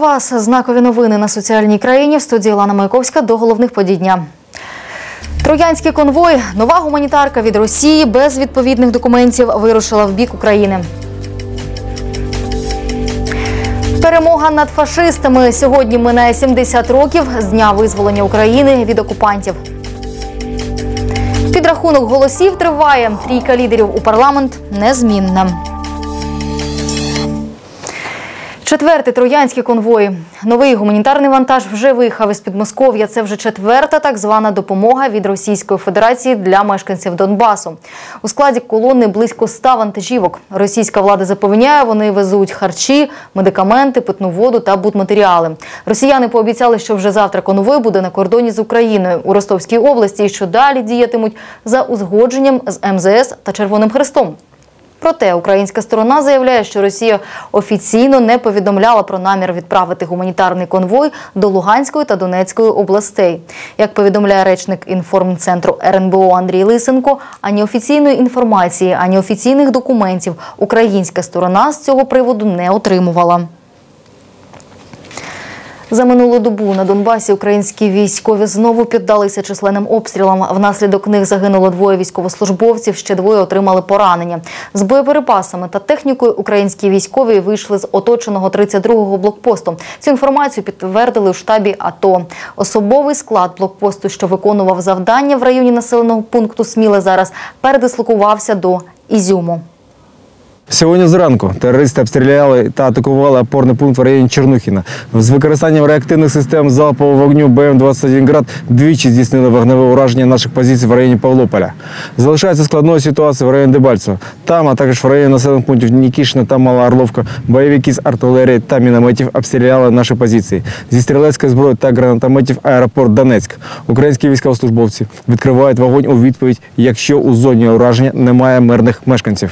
Вас. Знакові новини на соціальній країні. В студії Лана Маяковська до головних подій дня. Троянський конвой, нова гуманітарка від Росії без відповідних документів вирушила в бік України. Перемога над фашистами сьогодні минає 70 років з дня визволення України від окупантів. Підрахунок голосів триває. Трійка лідерів у парламент незмінна. Четвертий троянський конвой. Новий гуманітарний вантаж вже виїхав із Підмосков'я. Це вже четверта так звана допомога від Російської Федерації для мешканців Донбасу. У складі колони близько ста вантажівок. Російська влада запевняє, вони везуть харчі, медикаменти, питну воду та будматеріали. Росіяни пообіцяли, що вже завтра конвой буде на кордоні з Україною у Ростовській області і що далі діятимуть за узгодженням з МЗС та Червоним Хрестом. Проте українська сторона заявляє, що Росія офіційно не повідомляла про намір відправити гуманітарний конвой до Луганської та Донецької областей. Як повідомляє речник інформцентру РНБО Андрій Лисенко, ані офіційної інформації, ані офіційних документів українська сторона з цього приводу не отримувала. За минулу добу на Донбасі українські військові знову піддалися численним обстрілам. Внаслідок них загинуло двоє військовослужбовців, ще двоє отримали поранення. З боєприпасами та технікою українські військові вийшли з оточеного 32-го блокпосту. Цю інформацію підтвердили у штабі АТО. Особовий склад блокпосту, що виконував завдання в районі населеного пункту Сміле, зараз передислокувався до Ізюму. Сьогодні зранку терористи обстріляли та атакували опорний пункт в районі Чернухіна. З використанням реактивних систем залпового вогню БМ-21 «Град» двічі здійснили вогневе ураження наших позицій в районі Павлополя. Залишається складною ситуація в районі Дебальцево. Там, а також в районі населених пунктів Нікішина та Мала Орловка, бойовики з артилерії та мінометів обстріляли наші позиції. Зі стрілецької зброї та гранатометів аеропорт Донецьк. Українські військовослужбовці відкривають вогонь у відповідь, якщо у зоні ураження немає мирних мешканців.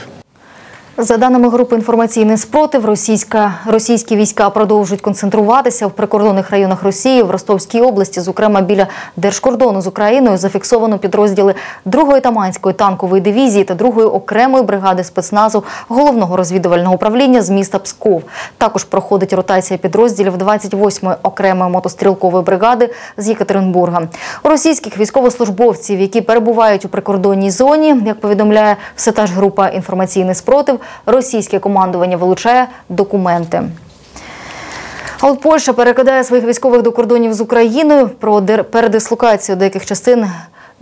За даними групи інформаційний спротив, російська російські війська продовжують концентруватися в прикордонних районах Росії в Ростовській області, зокрема біля держкордону з Україною, зафіксовано підрозділи 2-ї Таманської танкової дивізії та 2-ї окремої бригади спецназу головного розвідувального управління з міста Псков. Також проходить ротація підрозділів 28-ї окремої мотострілкової бригади з Єкатеринбурга. Російських військовослужбовців, які перебувають у прикордонній зоні, як повідомляє все та ж група інформаційний спротив російське командування вилучає документи. А от Польща перекидає своїх військових до кордонів з Україною про передислокацію деяких частин.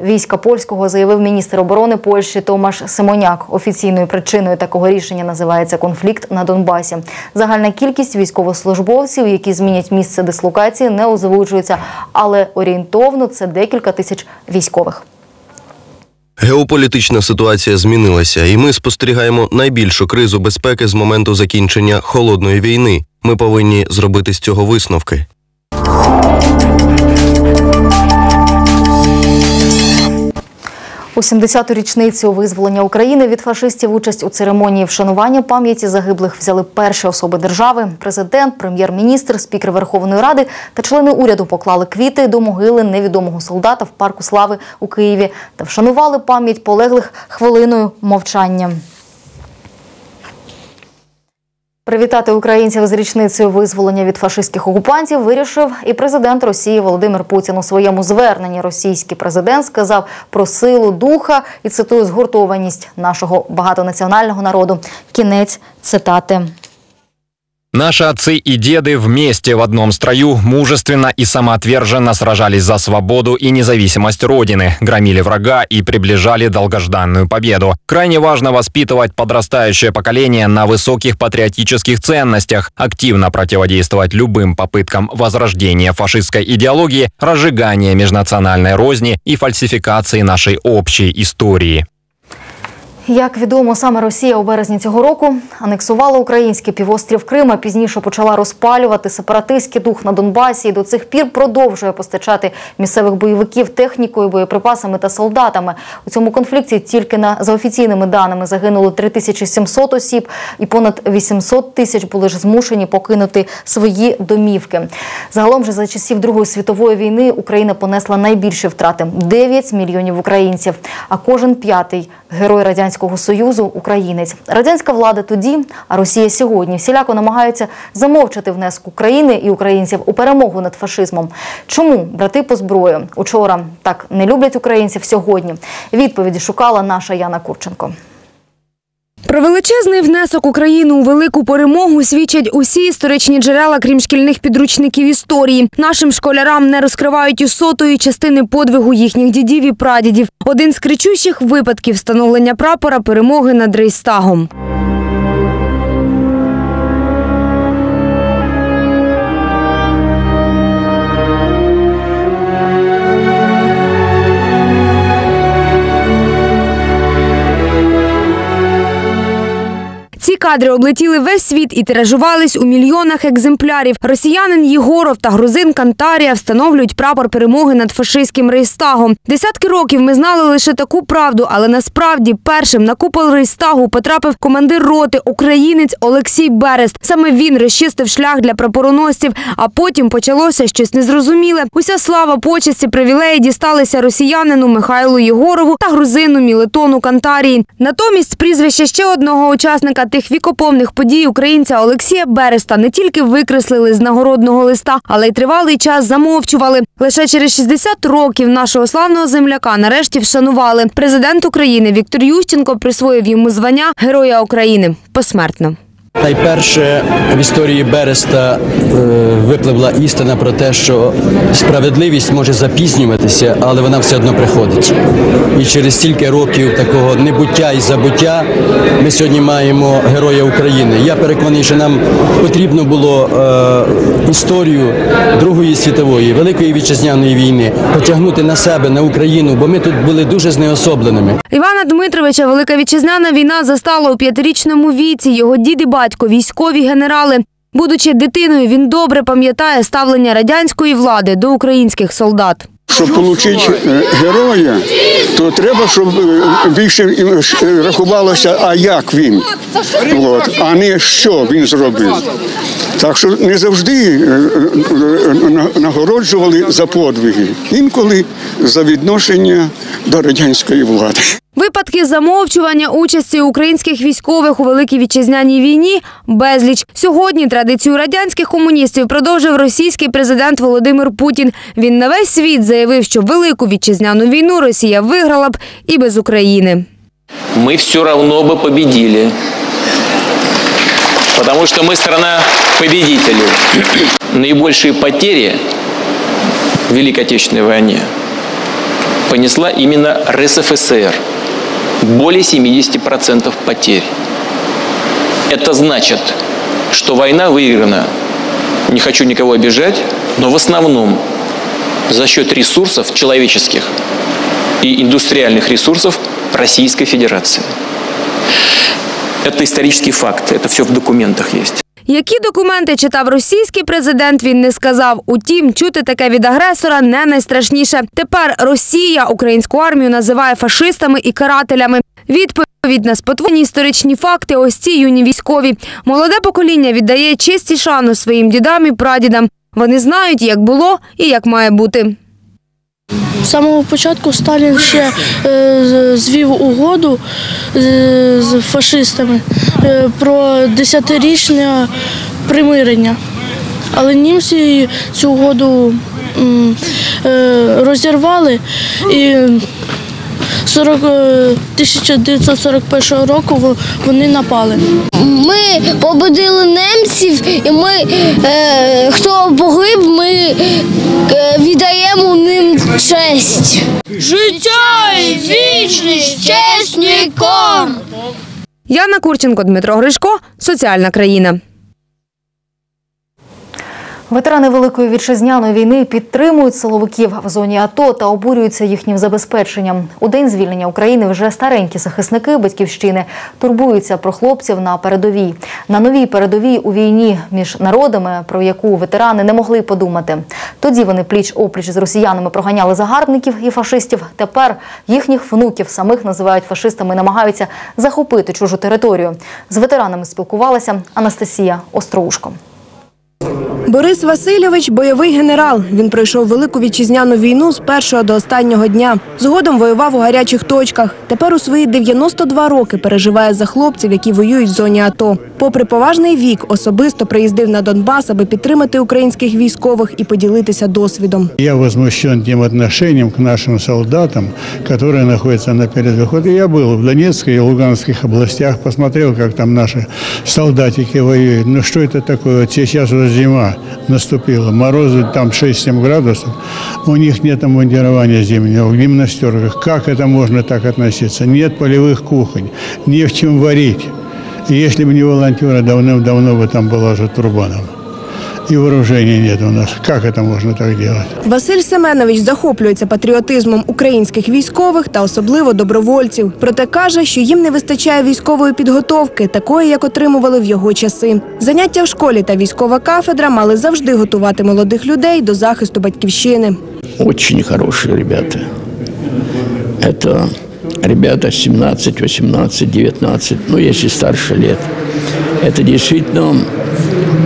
Війська польського заявив міністр оборони Польщі Томаш Симоняк. Офіційною причиною такого рішення називається конфлікт на Донбасі. Загальна кількість військовослужбовців, які змінять місце дислокації, не озвучується, але орієнтовно це декілька тисяч військових. Геополітична ситуація змінилася, і ми спостерігаємо найбільшу кризу безпеки з моменту закінчення холодної війни. Ми повинні зробити з цього висновки. У 70-ту річницю визволення України від фашистів участь у церемонії вшанування пам'яті загиблих взяли перші особи держави. Президент, прем'єр-міністр, спікер Верховної Ради та члени уряду поклали квіти до могили невідомого солдата в парку слави у Києві та вшанували пам'ять полеглих хвилиною мовчання. Привітати українців з річницею визволення від фашистських окупантів вирішив і президент Росії Володимир Путін у своєму зверненні. Російський президент сказав про силу духа і цитую згуртованість нашого багатонаціонального народу. Кінець цитати. Наши отцы и деды вместе в одном строю мужественно и самоотверженно сражались за свободу и независимость Родины, громили врага и приближали долгожданную победу. Крайне важно воспитывать подрастающее поколение на высоких патриотических ценностях, активно противодействовать любым попыткам возрождения фашистской идеологии, разжигания межнациональной розни и фальсификации нашей общей истории. Як відомо, саме Росія у березні цього року анексувала український півострів Крим, а пізніше почала розпалювати сепаратистський дух на Донбасі і до цих пір продовжує постачати місцевих бойовиків технікою, боєприпасами та солдатами. У цьому конфлікті тільки на за офіційними даними загинуло 3700 осіб, і понад 800 тисяч були ж змушені покинути свої домівки. Загалом же за часів Другої світової війни Україна понесла найбільші втрати 9 мільйонів українців. А кожен п'ятий герой радянського радянського союзу українець. Радянська влада тоді, а Росія сьогодні всіляко намагаються замовчати внесок України і українців у перемогу над фашизмом. Чому брати по зброю учора так не люблять українців сьогодні? Відповіді шукала наша Яна Курченко. Про величезний внесок України у велику перемогу свідчать усі історичні джерела, крім шкільних підручників історії. Нашим школярам не розкривають і сотої частини подвигу їхніх дідів і прадідів. Один з кричущих випадків встановлення прапора перемоги над Рейстагом. Кадри облетіли весь світ і тиражувались у мільйонах екземплярів. Росіянин Єгоров та грузин Кантарія встановлюють прапор перемоги над фашистським рейстагом. Десятки років ми знали лише таку правду, але насправді першим на купол рейстагу потрапив командир роти, українець Олексій Берест. Саме він розчистив шлях для прапороносців, а потім почалося щось незрозуміле. Уся слава, почесті, привілеї дісталися росіянину Михайлу Єгорову та грузину Мілетону Кантарії. Натомість прізвище ще одного учасника тих вікоповних подій українця Олексія Береста не тільки викреслили з нагородного листа, але й тривалий час замовчували. Лише через 60 років нашого славного земляка нарешті вшанували. Президент України Віктор Ющенко присвоїв йому звання Героя України посмертно. Найперше в історії Береста е, випливла істина про те, що справедливість може запізнюватися, але вона все одно приходить. І через стільки років такого небуття і забуття ми сьогодні маємо Героя України. Я переконаний, що нам потрібно було е, історію Другої світової, Великої вітчизняної війни потягнути на себе, на Україну, бо ми тут були дуже знеособленими. Івана Дмитровича Велика вітчизняна війна застала у п'ятирічному віці. Його дід і батько військові генерали. Будучи дитиною, він добре пам'ятає ставлення радянської влади до українських солдат. Щоб отримати героя, то треба, щоб е, більше е, рахувалося, а як він, От, а не що він зробив. Так що не завжди е, е, на- нагороджували за подвиги, інколи за відношення до радянської влади. Випадки замовчування участі українських військових у великій вітчизняній війні безліч. Сьогодні традицію радянських комуністів продовжив російський президент Володимир Путін. Він на весь світ заявив, що велику вітчизняну війну Росія виграла б і без України. мы все равно бы победили. Потому что мы страна победителей. Наибольшие потери в Великой Отечественной войне понесла именно РСФСР. Более 70% потерь. Это значит, что война выиграна, не хочу никого обижать, но в основном за счет ресурсов человеческих и индустриальных ресурсов Российской Федерации. Это исторический факт, это все в документах есть. Які документи читав російський президент, він не сказав. Утім, чути таке від агресора не найстрашніше. Тепер Росія українську армію називає фашистами і карателями. Відповідь на спотворені історичні факти ось ці юні військові. Молоде покоління віддає честь і шану своїм дідам і прадідам. Вони знають, як було і як має бути. З самого початку Сталін ще е, звів угоду е, з фашистами е, про десятирічне примирення. Але німці цю угоду розірвали і 40, е, 1941 року вони напали. Ми побудили немців, і ми, е, хто погиб, ми е, віддаємо ним честь. Життя і вічність чесникам! Яна Курченко, Дмитро Гришко, соціальна країна. Ветерани Великої вітчизняної війни підтримують силовиків в зоні АТО та обурюються їхнім забезпеченням. У день звільнення України вже старенькі захисники батьківщини турбуються про хлопців на передовій. На новій передовій у війні між народами, про яку ветерани не могли подумати. Тоді вони пліч опліч з росіянами проганяли загарбників і фашистів. Тепер їхніх внуків самих називають фашистами і намагаються захопити чужу територію. З ветеранами спілкувалася Анастасія Остроушко. Борис Васильович бойовий генерал. Він пройшов велику вітчизняну війну з першого до останнього дня. Згодом воював у гарячих точках. Тепер у свої 92 роки переживає за хлопців, які воюють в зоні АТО. Попри поважний вік, особисто приїздив на Донбас, аби підтримати українських військових і поділитися досвідом. Я возмущен тем отношением к нашим солдатам, которые находятся на передвиходе. Я был в Донецкой и Луганских областях, посмотрел, как там наши солдатики воюют. Ну что это такое? Вот сейчас зима наступила, морозы там 6-7 градусов. У них нет обмундирования зимнего, в гимнастерках. Как это можно так относиться? Нет полевых кухонь, не в чем варить. Если бы не волонтеры, давным-давно бы там была уже Турбанова. И вооружения нет у нас. Как это можно так делать? Василь Семенович захоплюється патріотизмом українських військових та особливо добровольців. Проте каже, що їм не вистачає військової підготовки, такої, як отримували в його часи. Заняття в школі та військова кафедра мали завжди готувати молодих людей до захисту батьківщини. Очень хорошие ребята. Это ребята 17, 18, 19, ну, если старше лет. Это действительно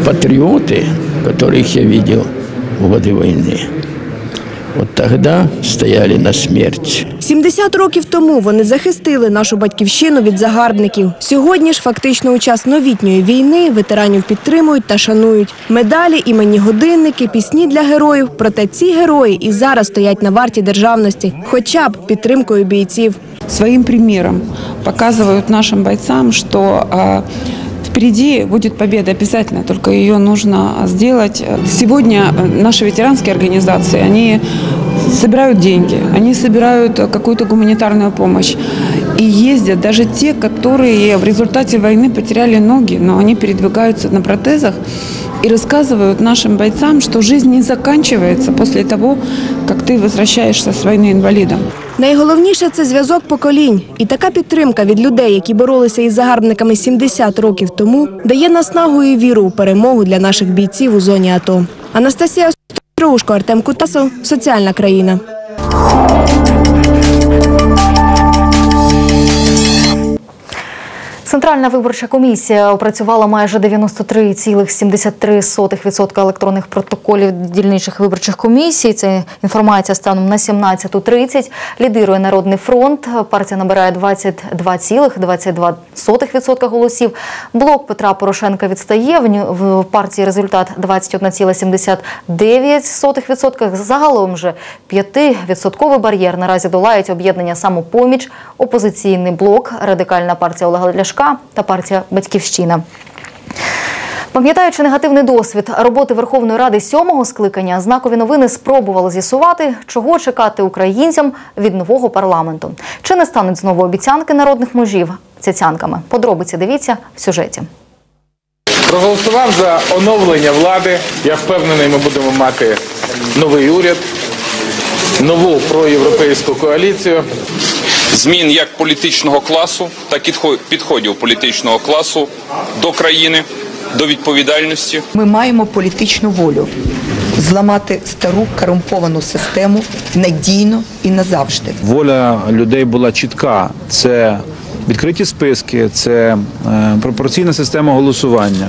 патриоты, которых я видел в годы войны. Вот тогда стояли на смерть. 70 років тому вони захистили нашу батьківщину від загарбників. Сьогодні ж, фактично у час новітньої війни, ветеранів підтримують та шанують. Медалі, імені годинники, пісні для героїв. Проте ці герої і зараз стоять на варті державності, хоча б підтримкою бійців. своим примером показывают нашим бойцам, что а, впереди будет победа обязательно, только ее нужно сделать. Сегодня э, наши ветеранские организации, они собирают деньги, они собирают э, какую-то гуманитарную помощь. И ездят даже те, которые в результате войны потеряли ноги, но они передвигаются на протезах и рассказывают нашим бойцам, что жизнь не заканчивается после того, как ты возвращаешься с войны инвалидом. Найголовніше це зв'язок поколінь. І така підтримка від людей, які боролися із загарбниками 70 років тому, дає наснагу і віру у перемогу для наших бійців у зоні АТО. Анастасія Стружко, Артем Кутасов, Соціальна країна. Центральна виборча комісія опрацювала майже 93,73% електронних протоколів дільничних виборчих комісій. Це інформація станом на 17.30. Лідирує Народний фронт. Партія набирає 22,22% голосів. Блок Петра Порошенка відстає. В партії результат 21,79%. Загалом же 5% бар'єр наразі долають об'єднання «Самопоміч», опозиційний блок, радикальна партія Олега Ляшка та партія Батьківщина. Пам'ятаючи негативний досвід роботи Верховної Ради сьомого скликання, знакові новини спробували з'ясувати, чого чекати українцям від нового парламенту. Чи не стануть знову обіцянки народних мужів цяцянками? Подробиці дивіться в сюжеті. Проголосував за оновлення влади. Я впевнений, ми будемо мати новий уряд, нову проєвропейську коаліцію. Змін як політичного класу, так і підхо- підходів політичного класу до країни, до відповідальності. Ми маємо політичну волю зламати стару корумповану систему надійно і назавжди. Воля людей була чітка. Це відкриті списки, це е, пропорційна система голосування.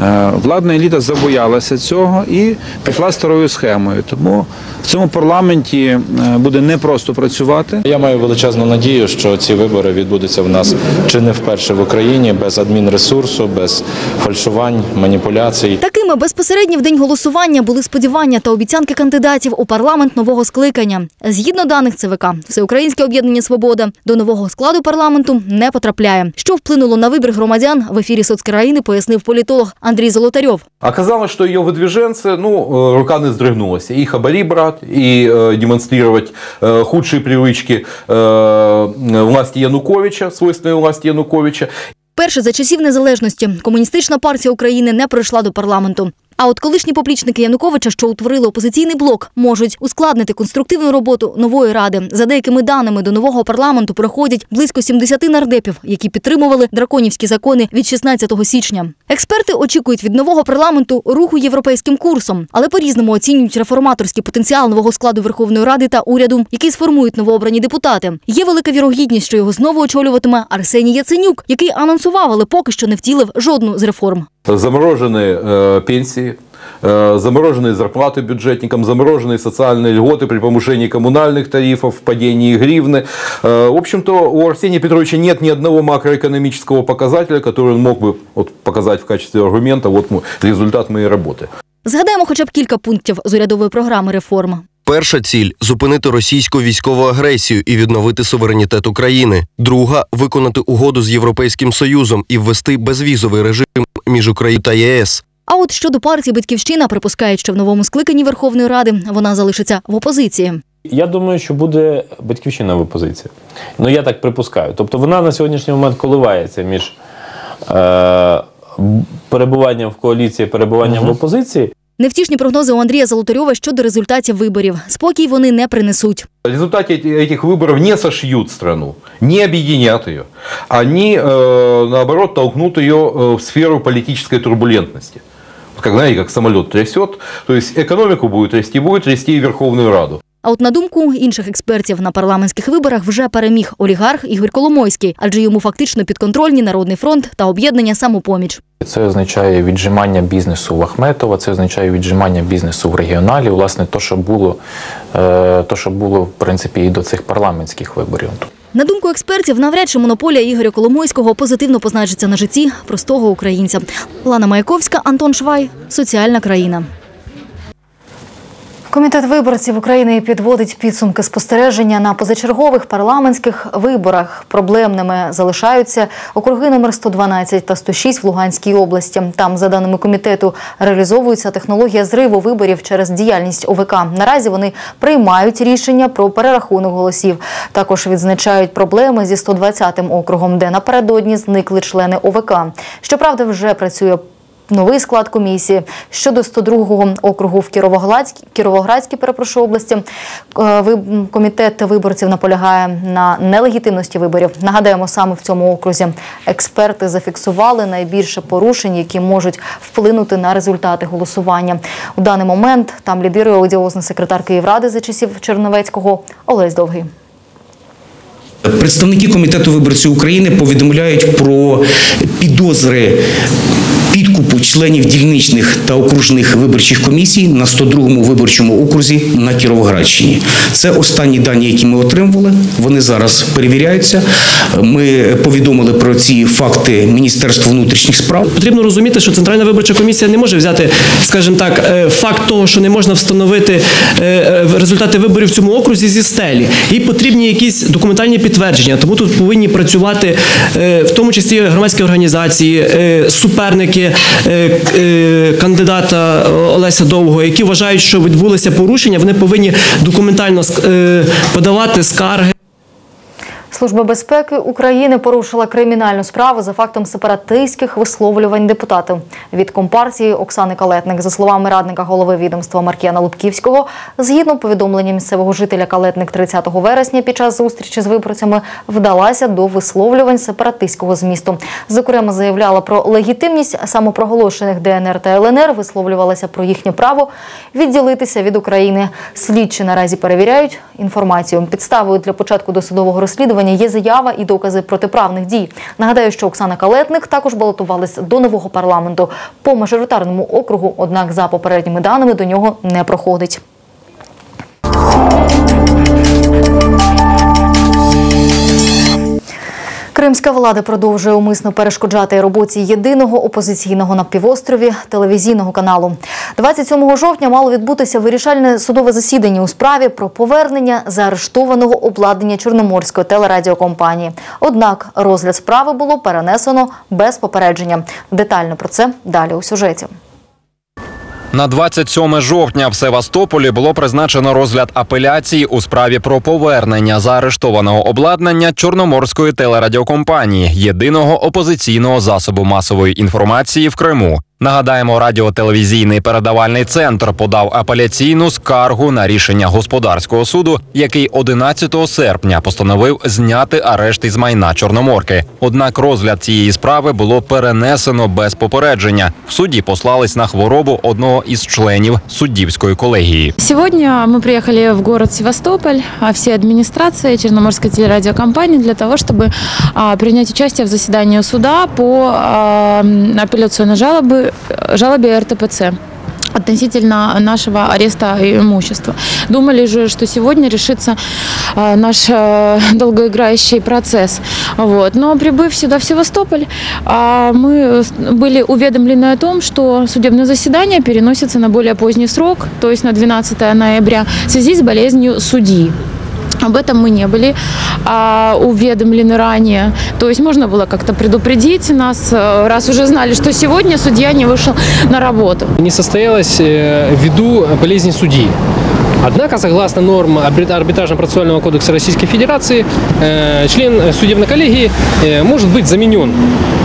Е, Владна еліта забоялася цього і пішла старою схемою. Тому в цьому парламенті е, буде непросто працювати. Я маю величезну надію, що ці вибори відбудуться в нас чи не вперше в Україні без адмінресурсу, без фальшувань, маніпуляцій. Такими безпосередньо в день голосування були сподівання та обіцянки кандидатів у парламент нового скликання. Згідно даних ЦВК, Всеукраїнське об'єднання Свобода до нового складу парламенту не потрапляє. Що вплинуло на вибір громадян в ефірі соцкраїни, пояснив політолог Андрій Золотарьов. Оказалось, что ее выдвиженцы, ну, э, рука не здригнулася. И хабари брать, и э, демонстрировать э, худшие привычки э, власти Януковича, свойственные власти Януковича. Перше за часів незалежності комуністична партія України не пройшла до парламенту. А от колишні поплічники Януковича, що утворили опозиційний блок, можуть ускладнити конструктивну роботу нової ради. За деякими даними до нового парламенту приходять близько 70 нардепів, які підтримували драконівські закони від 16 січня. Експерти очікують від нового парламенту руху європейським курсом, але по-різному оцінюють реформаторський потенціал нового складу Верховної Ради та уряду, який сформують новообрані депутати. Є велика вірогідність, що його знову очолюватиме Арсеній Яценюк, який анонсував, але поки що не втілив жодну з реформ. Заморожены э, пенсии, Э, Замороженные зарплаты бюджетникам, замороженные социальные льготы при повышении коммунальных тарифов, падении гривны. Э, В общем-то, у Арсения Петровича нет ни одного макроэкономического показателя, который он мог бы вот, показать в качестве аргумента. Вот мой- результат моей работы. Згадаємо хоча б кілька пунктів з урядової програми реформ. Перша ціль зупинити російську військову агресію і відновити суверенітет України. Друга виконати угоду з Європейським Союзом і ввести безвізовий режим між Україною та ЄС. А от щодо партії Батьківщина припускають, що в новому скликанні Верховної Ради вона залишиться в опозиції. Я думаю, що буде батьківщина в опозиції. Ну я так припускаю. Тобто вона на сьогоднішній момент коливається між е, перебуванням в коаліції, перебуванням в опозиції. Невтішні прогнози у Андрія Золотарьова щодо результатів виборів. Спокій вони не принесуть. В результате эти- этих выборов не сошьют страну, не объединят ее. Они, э, наоборот, толкнут ее э, в сферу политической турбулентности. Вот Как, знаете, как самолет трясет, то есть экономику будет трясти, будет трясти и Верховную Раду. А от на думку інших експертів на парламентських виборах вже переміг олігарх Ігор Коломойський, адже йому фактично підконтрольні Народний фронт та об'єднання самопоміч. Це означає віджимання бізнесу в Ахметова, це означає віджимання бізнесу в регіоналі. Власне, то, що було, е, то, що було в принципі і до цих парламентських виборів. На думку експертів, навряд чи монополія Ігоря Коломойського позитивно позначиться на житті простого українця. Лана Маяковська, Антон Швай, соціальна країна. Комітет виборців України підводить підсумки спостереження на позачергових парламентських виборах. Проблемними залишаються округи номер 112 та 106 в Луганській області. Там, за даними комітету, реалізовується технологія зриву виборів через діяльність ОВК. Наразі вони приймають рішення про перерахунок голосів. Також відзначають проблеми зі 120-м округом, де напередодні зникли члени ОВК. Щоправда, вже працює Новий склад комісії щодо 102-го округу в Кіровоградській, Кіровоградській перепрошую, області. е, Комітет виборців наполягає на нелегітимності виборів. Нагадаємо, саме в цьому окрузі експерти зафіксували найбільше порушень, які можуть вплинути на результати голосування. У даний момент там лідирує одіозний секретар Київради за часів Черновецького Олесь Довгий. Представники комітету виборців України повідомляють про підозри підкупу членів дільничних та окружних виборчих комісій на 102-му виборчому окрузі на Кіровоградщині. Це останні дані, які ми отримували. Вони зараз перевіряються. Ми повідомили про ці факти Міністерству внутрішніх справ. Потрібно розуміти, що Центральна виборча комісія не може взяти, скажімо так, е, факт того, що не можна встановити е, е, результати виборів в цьому окрузі зі стелі. Їй потрібні якісь документальні підтвердження. Тому тут повинні працювати в тому числі громадські організації, суперники е, е, кандидата Олеся Довгого, які вважають, що відбулися порушення. Вони повинні документально е, подавати скарги. Служба безпеки України порушила кримінальну справу за фактом сепаратистських висловлювань депутатів від компартії Оксани Калетник. За словами радника голови відомства Маркіяна Лубківського, згідно повідомлення місцевого жителя Калетник 30 вересня під час зустрічі з виборцями вдалася до висловлювань сепаратистського змісту. Зокрема, заявляла про легітимність самопроголошених ДНР та ЛНР, висловлювалася про їхнє право відділитися від України. Слідчі наразі перевіряють інформацію. Підставою для початку досудового розслідування є заява і докази протиправних дій. Нагадаю, що Оксана Калетник також балотувалась до нового парламенту по мажоритарному округу, однак за попередніми даними до нього не проходить. Кримська влада продовжує умисно перешкоджати роботі єдиного опозиційного на півострові телевізійного каналу. 27 жовтня мало відбутися вирішальне судове засідання у справі про повернення заарештованого обладнання Чорноморської телерадіокомпанії. Однак розгляд справи було перенесено без попередження. Детально про це далі у сюжеті. На 27 жовтня в Севастополі було призначено розгляд апеляції у справі про повернення заарештованого обладнання Чорноморської телерадіокомпанії, єдиного опозиційного засобу масової інформації в Криму. Нагадаємо, радіотелевізійний передавальний центр подав апеляційну скаргу на рішення господарського суду, який 11 серпня постановив зняти арешт із майна Чорноморки. Однак розгляд цієї справи було перенесено без попередження. В суді послались на хворобу одного із членів суддівської колегії. Сегодня мы приехали в город Севастополь, а все администрации Черноморской телерадиокомпании для того, чтобы а, принять участие в заседании суда по а, м, апелляционной жалобы, жалобе РТПЦ. относительно нашего ареста имущества. Думали же, что сегодня решится э, наш э, долгоиграющий процесс. Вот. Но прибыв сюда, в Севастополь, а, мы были уведомлены о том, что судебное заседание переносится на более поздний срок, то есть на 12 ноября, в связи с болезнью судьи. Об этом мы не были а, уведомлены ранее. То есть можно было как-то предупредить нас, э, раз уже знали, что сегодня судья не вышел на работу. не состоялась э, ввиду болезни судьи. Однако, согласно норм арбит- арбитражно-процессуального кодекса Российской Федерации, э, член судебной коллегии э, может быть заменен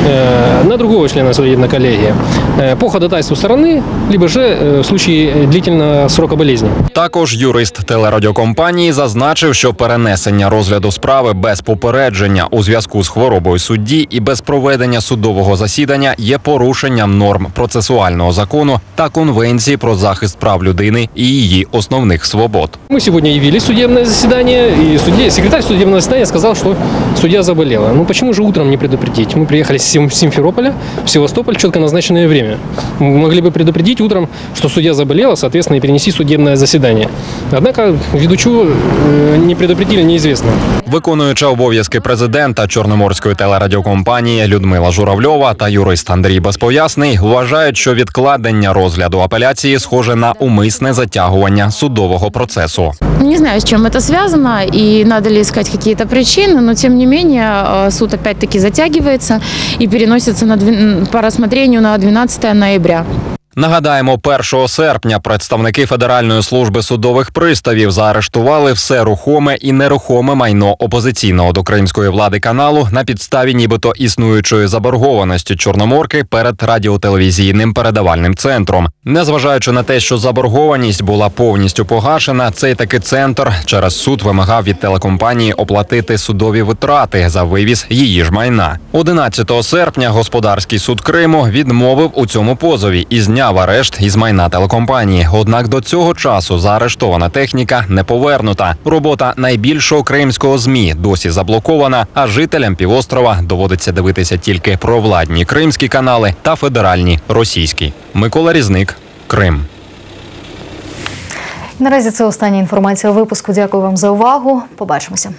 э, на другого члена судебной коллегии э, по ходатайству стороны, либо же э, в случае длительного срока болезни. Також юрист телерадіокомпанії зазначив, що перенесення розгляду справи без попередження у зв'язку з хворобою судді і без проведення судового засідання є порушенням норм процесуального закону та конвенції про захист прав людини і її основних свобод. Мы сегодня явились в судебное заседание, и судья, секретарь судебного заседания сказал, что судья заболела. Ну почему же утром не предупредить? Мы приехали с Сим- Симферополя в Севастополь в четко назначенное время. Мы могли бы предупредить утром, что судья заболела, соответственно, и перенести судебное заседание. Однако, ввиду чего э, не предупредили, неизвестно. Виконуюча обов'язки президента Чорноморської телерадіокомпанії Людмила Журавльова та юрист Андрій Безпов'ясний вважають, що відкладення розгляду апеляції схоже на умисне затягування судового процесу. Не знаю, с чем это связано и надо ли искать какие-то причины, но тем не менее э, суд опять-таки затягивается и переносится на, двен- по рассмотрению на 12 ноября. Нагадаємо, 1 серпня представники Федеральної служби судових приставів заарештували все рухоме і нерухоме майно опозиційного до кримської влади каналу на підставі нібито існуючої заборгованості Чорноморки перед радіотелевізійним передавальним центром. Незважаючи на те, що заборгованість була повністю погашена, цей таки центр через суд вимагав від телекомпанії оплатити судові витрати за вивіз її ж майна. 11 серпня господарський суд Криму відмовив у цьому позові і зняв арешт із майна телекомпанії. Однак до цього часу заарештована техніка не повернута. Робота найбільшого кримського змі досі заблокована. А жителям півострова доводиться дивитися тільки провладні кримські канали та федеральні російські. Микола Різник, Крим. Наразі це остання інформація у випуску. Дякую вам за увагу. Побачимося.